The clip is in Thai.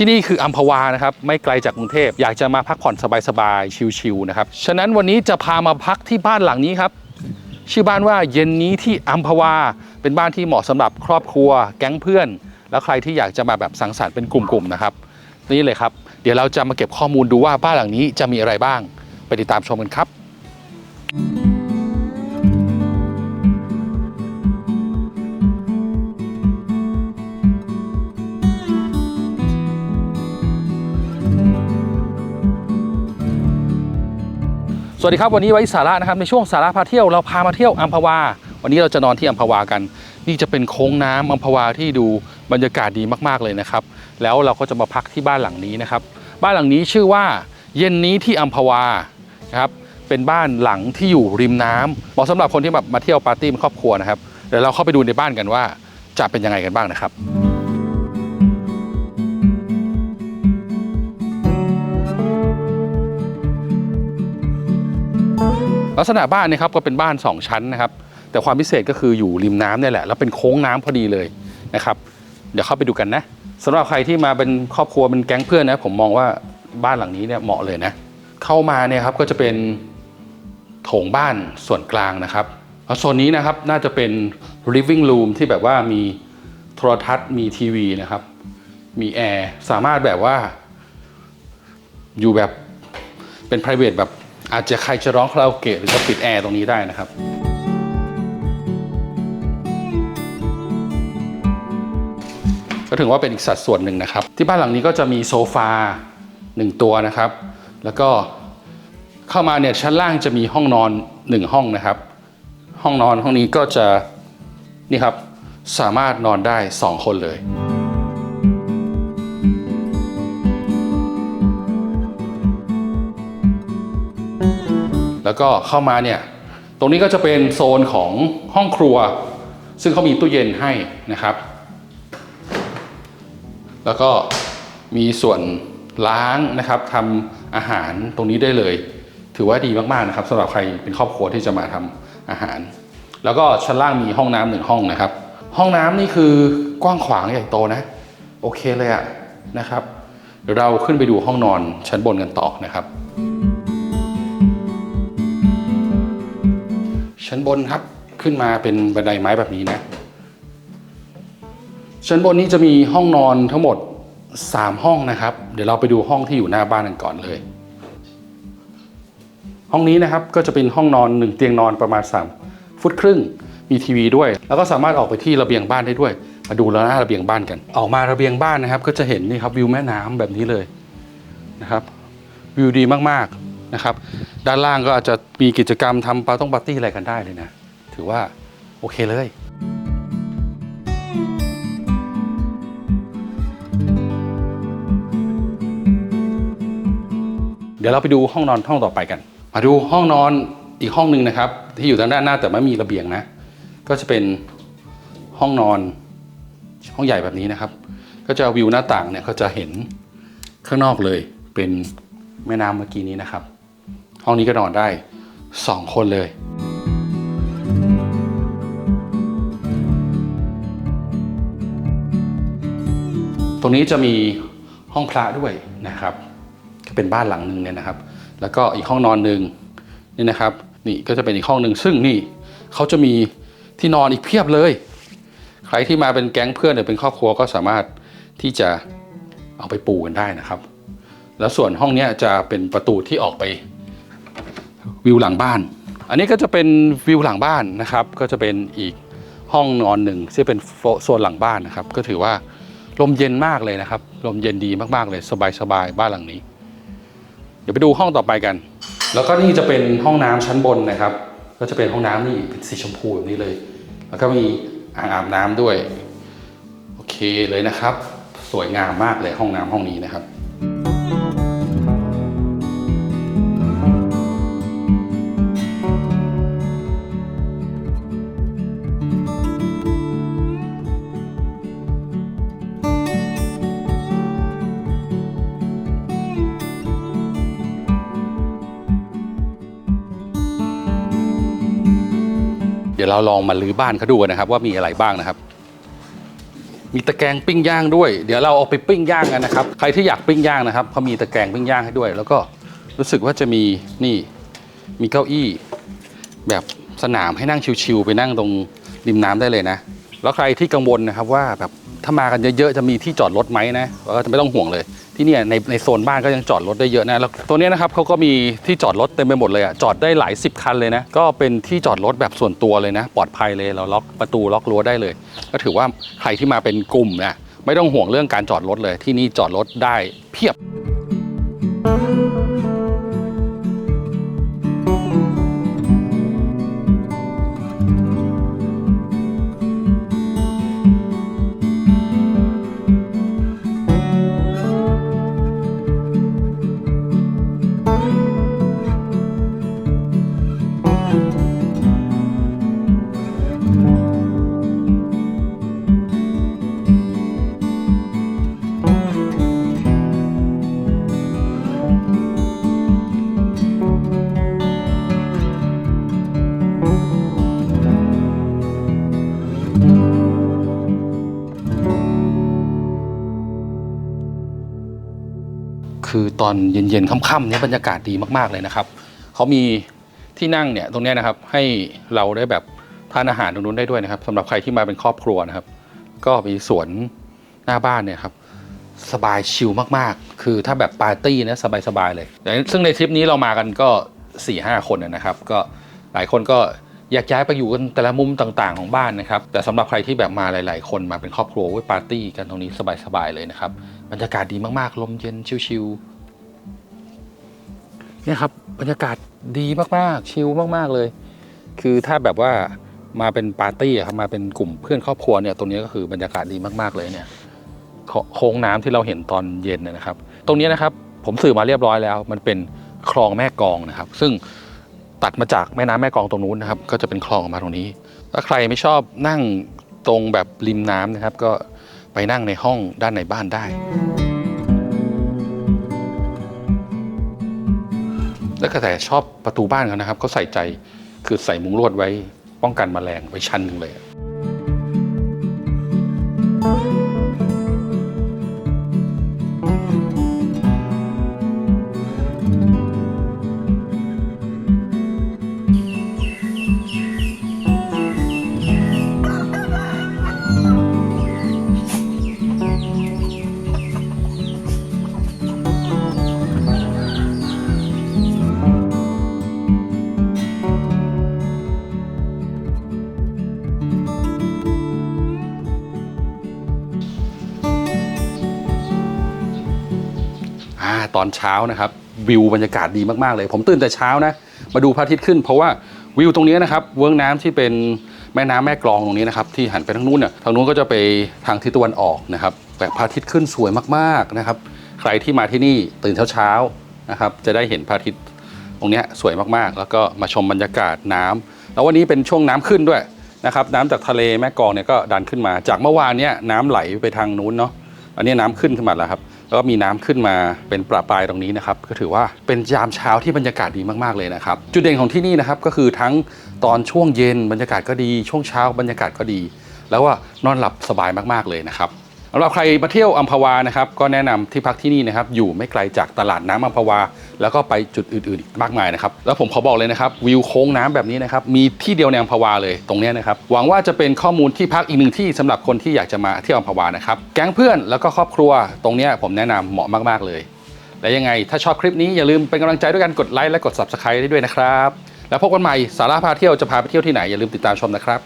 ที่นี่คืออัมพวานะครับไม่ไกลจากกรุงเทพอยากจะมาพักผ่อนสบายๆชิลๆนะครับฉะนั้นวันนี้จะพามาพักที่บ้านหลังนี้ครับชื่อบ้านว่าเย็นนี้ที่อัมพวา เป็นบ้านที่เหมาะสำหรับครอบครัว แก๊งเพื่อน แล้วใครที่อยากจะมาแบบสังสรรค์เป็นกลุ่มๆนะครับ นี่เลยครับ เดี๋ยวเราจะมาเก็บข้อมูลดูว่าบ้านหลังนี้จะมีอะไรบ้าง ไปติดตามชมกันครับ สวัสดีครับวันนี้ไว้สาระนะครับในช่วงสาระพาเที่ยวเราพามาเที่ยวอัมพวา วันนี้เราจะนอนที่อัมพวากัน นี่จะเป็นโค้งน้ำอัมพวาที่ดูบรรยากาศดีมากๆเลยนะครับ แล้วเราก็จะมาพักที่บ้านหลังนี้นะครับ บ้านหลังนี้ชื่อว่าเย็นนี้ที่อัมพวานะครับเป็นบ้านหลังที่อยู่ริมน้ำเหมาะสำหรับคนที่แบบมาเที่ยวปาร์ตี้เป็นครอบครัวนะครับเดี๋ยวเราเข้าไปดูในบ้านกันว่าจะเป็นยังไงกันบ้างนะครับ ลักษณะบ้านเนยครับก็เป็นบ้าน 2 ชั้นนะครับ แต่ความพิเศษก็คืออยู่ริมน้ำเนี่ยแหละแล้วเป็นโค้งน้ำพอดีเลยนะครับ เดี๋ยวเข้าไปดูกันนะสำหรับใครที่มาเป็นครอบครัวเป็นแก๊งเพื่อนนะผมมองว่าบ้านหลังนี้เนี่ยเหมาะเลยนะ เข้ามาเนี่ยครับก็จะเป็นโถงบ้านส่วนกลางนะครับแล้วโซนนี้นะครับน่าจะเป็น living room ที่แบบว่ามีโทรทัศน์มีทีวีนะครับ มีแอร์สามารถแบบว่าอยู่แบบเป็น private แบบ อาจจะใครจะร้องคาราโอเกะหรือจะปิดแอร์ตรงนี้ได้นะครับก็ถือว่าเป็นอีกสัดส่วนหนึ่งนะครับ ที่บ้านหลังนี้ก็จะมีโซฟาหนึ่งตัวนะครับ แล้วก็เข้ามาเนี่ยชั้นล่างจะมีห้องนอนหนึ่งห้องนะครับ ห้องนอนห้องนี้ก็จะนี่ครับสามารถนอนได้สองคนเลย แล้วก็เข้ามาเนี่ยตรงนี้ก็จะเป็นโซนของห้องครัว ซึ่งเขามีตู้เย็นให้นะครับ แล้วก็มีส่วนล้างนะครับทำอาหารตรงนี้ได้เลย ถือว่าดีมากๆนะครับสำหรับใครเป็นครอบครัวที่จะมาทำอาหาร แล้วก็ชั้นล่างมีห้องน้ำหนึ่งห้องนะครับ ห้องน้ำนี่คือกว้างขวางใหญ่โตนะ โอเคเลยอะนะครับเดี๋ยวเราขึ้นไปดูห้องนอนชั้นบนกันต่อนะครับ ชั้นบนครับขึ้นมาเป็นบันไดไม้แบบนี้นะ ชั้นบนนี้จะมีห้องนอนทั้งหมด 3 ห้องนะครับ เดี๋ยวเราไปดูห้องที่อยู่หน้าบ้านกันก่อนเลย ห้องนี้นะครับก็จะเป็นห้องนอนหนึ่งเตียงนอนประมาณ 3 ฟุตครึ่ง มีทีวีด้วย แล้วก็สามารถออกไปที่ระเบียงบ้านได้ด้วย มาดูแล้วหน้าระเบียงบ้านกัน ออกมาระเบียงบ้านนะครับ ก็จะเห็นนี่ครับวิวแม่น้ำแบบนี้เลยนะครับวิวดีมาก นะครับ ด้านล่างก็อาจจะมีกิจกรรมทำปาต้องปาร์ตี้อะไรกันได้เลยนะ ถือว่าโอเคเลย เดี๋ยวเราไปดูห้องนอนห้องต่อไปกัน มาดูห้องนอนอีกห้องหนึ่งนะครับ ที่อยู่ทางด้านหน้าแต่ไม่มีระเบียงนะ ก็จะเป็นห้องนอนห้องใหญ่แบบนี้นะครับ ก็จะวิวหน้าต่างเนี่ยก็จะเห็นข้างนอกเลยเป็นแม่น้ำเมื่อกี้นี้นะครับ ห้องนี้ก็นอนได้สองคนเลย ตรงนี้จะมีห้องพระด้วยนะครับ ก็เป็นบ้านหลังหนึ่งเนี่ยนะครับ แล้วก็อีกห้องนอนหนึ่งนี่นะครับ นี่ก็จะเป็นอีกห้องหนึ่งซึ่งนี่เขาจะมีที่นอนอีกเพียบเลย ใครที่มาเป็นแก๊งเพื่อนหรือเป็นครอบครัวก็สามารถที่จะเอาไปปูกันได้นะครับ แล้วส่วนห้องนี้จะเป็นประตูที่ออกไป วิวหลังบ้าน อันนี้ก็จะเป็นวิวหลังบ้านนะครับ ก็จะเป็นอีกห้องนอนหนึ่งที่เป็นโซนหลังบ้านนะครับ ก็ถือว่าลมเย็นมากเลยนะครับ ลมเย็นดีมากๆเลยสบายๆบ้านหลังนี้ เดี๋ยวไปดูห้องต่อไปกัน แล้วก็นี่จะเป็นห้องน้ำชั้นบนนะครับ ก็จะเป็นห้องน้ำนี่เป็นสีชมพูแบบนี้เลย แล้วก็มีอ่างอาบน้ำด้วย โอเคเลยนะครับ สวยงามมากเลยห้องน้ำห้องนี้นะครับ เดี๋ยวเราลองมาลื้อบ้านเขาดูนะครับ ว่ามีอะไรบ้างนะครับ มีตะแกรงปิ้งย่างด้วย เดี๋ยวเราเอาไปปิ้งย่างกันนะครับ ใครที่อยากปิ้งย่างนะครับเขามีตะแกรงปิ้งย่างให้ด้วย แล้วก็รู้สึกว่าจะมีนี่มีเก้าอี้ แบบสนามให้นั่งชิวๆไปนั่งตรงริมน้ำได้เลยนะ แล้วใครที่กังวลนะครับว่าแบบถ้ามากันเยอะๆจะมีที่จอดรถไหมนะก็จะไม่ต้องห่วงเลย ที่เนี่ยในในโซนบ้านก็ยังจอดรถได้เยอะนะแล้วตัวเนี้ยนะครับเขาก็มีที่จอดรถเต็มไปหมดเลยอะจอดได้หลายสิบคันเลยนะก็เป็นที่จอดรถแบบส่วนตัวเลยนะ ปลอดภัยเลยเราล็อกประตูล็อกรั้วได้เลย ก็ถือว่าใครที่มาเป็นกลุ่มนะไม่ต้องห่วงเรื่องการจอดรถเลย ที่นี่จอดรถได้เพียบ คือตอนเย็นๆค่ำๆเนี่ยบรรยากาศดีมากๆเลยนะครับเขามีที่นั่งเนี่ยตรงนี้นะครับให้เราได้แบบทานอาหารตรงนู้นได้ด้วยนะครับสำหรับใครที่มาเป็นครอบครัวนะครับ ก็มีสวนหน้าบ้านเนี่ยครับสบายชิลมากๆ คือถ้าแบบปาร์ตี้นะสบายๆเลย ซึ่งในทริปนี้เรามากันก็4ี่ห้าคนนะนะครับ ก็หลายคนก็แยกย้ายไปอยู่กันแต่ละมุมต่างๆของบ้านนะครับ แต่สำหรับใครที่แบบมาหลาย ๆ คนมาเป็นครอบครัวไว้ปาร์ตี้กันตรงนี้สบายๆเลยนะครับ บรรยากาศดีมากๆ ลมเย็นชิลๆเนี่ยครับบรรยากาศดีมากๆ ชิลมากๆเลย คือถ้าแบบว่ามาเป็นปาร์ตี้ครับมาเป็นกลุ่มเพื่อนครอบครัวเนี่ยตรงนี้ก็คือบรรยากาศดีมากๆเลยเนี่ยโค้งน้ำที่เราเห็นตอนเย็นนะครับ ตรงนี้นะครับผมสื่อมาเรียบร้อยแล้ว มันเป็นคลองแม่กองนะครับ ซึ่งตัดมาจากแม่น้ำแม่กองตรงนู้นนะครับ ก็จะเป็นคลองออกมาตรงนี้ ถ้าใครไม่ชอบนั่งตรงแบบริมน้ำนะครับ ก็ ไปนั่งในห้องด้านในบ้านได้ แล้วก็แต่ชอบประตูบ้านเขานะครับเขาใส่ใจคือใส่มุ้งลวดไว้ป้องกันแมลงไว้ชั้นหนึ่งเลย อ่าตอนเช้านะครับวิวบรรยากาศดีมากๆเลย ผมตื่นแต่เช้านะ มาดูพระอาทิตย์ขึ้น เพราะว่าวิวตรงนี้นะครับเวิ้งน้ำที่เป็นแม่น้ำแม่กลองตรงนี้นะครับที่หันไปทางนู้นเนี่ยทางนู้นก็จะไปทางทิศตะวันออกนะครับแต่พระอาทิตย์ขึ้นสวยมากๆนะครับ ใครที่มาที่นี่ตื่นเช้าๆนะครับ จะได้เห็นพระอาทิตย์ตรงนี้สวยมากๆ แล้วก็มาชมบรรยากาศน้ำแล้ววันนี้เป็นช่วงน้ำขึ้นด้วยนะครับน้ำจากทะเลแม่กลองเนี่ยก็ดันขึ้นมา จากเมื่อวานเนี่ยน้ำไหลไปทางนู้นเนาะอันนี้น้ำขึ้นขึ้นมาแล้วครับ ก็มีน้ำขึ้นมาเป็นประปรายตรงนี้นะครับก็ถือว่าเป็นยามเช้าที่บรรยากาศดีมากๆเลยนะครับ จุดเด่นของที่นี่นะครับก็คือทั้งตอนช่วงเย็นบรรยากาศก็ดี ช่วงเช้าบรรยากาศก็ดี แล้วว่านอนหลับสบายมากๆเลยนะครับ สำหรับใครมาเที่ยวอัมพวานะครับก็แนะนำที่พักที่นี่นะครับอยู่ไม่ไกลจากตลาดน้ำอัมพวา แล้วก็ไปจุดอื่นๆอีกมากมายนะครับแล้วผมขอบอกเลยนะครับวิวโค้งน้ำแบบนี้นะครับมีที่เดียวในอัมพวาเลยตรงนี้นะครับหวังว่าจะเป็นข้อมูลที่พักอีกหนึ่งที่สำหรับคนที่อยากจะมาเที่ยวอัมพวานะครับแก๊งเพื่อนแล้วก็ครอบครัวตรงนี้ผมแนะนำเหมาะมากๆเลย และยังไงถ้าชอบคลิปนี้อย่าลืมเป็นกำลังใจด้วยกันกดไลค์และกด subscribe ได้ด้วยนะครับแล้วพบกันใหม่สาระพาเที่ยวจะพาไปเที่ยวที่ไหนอย่าลืมติดตามชมนะครับ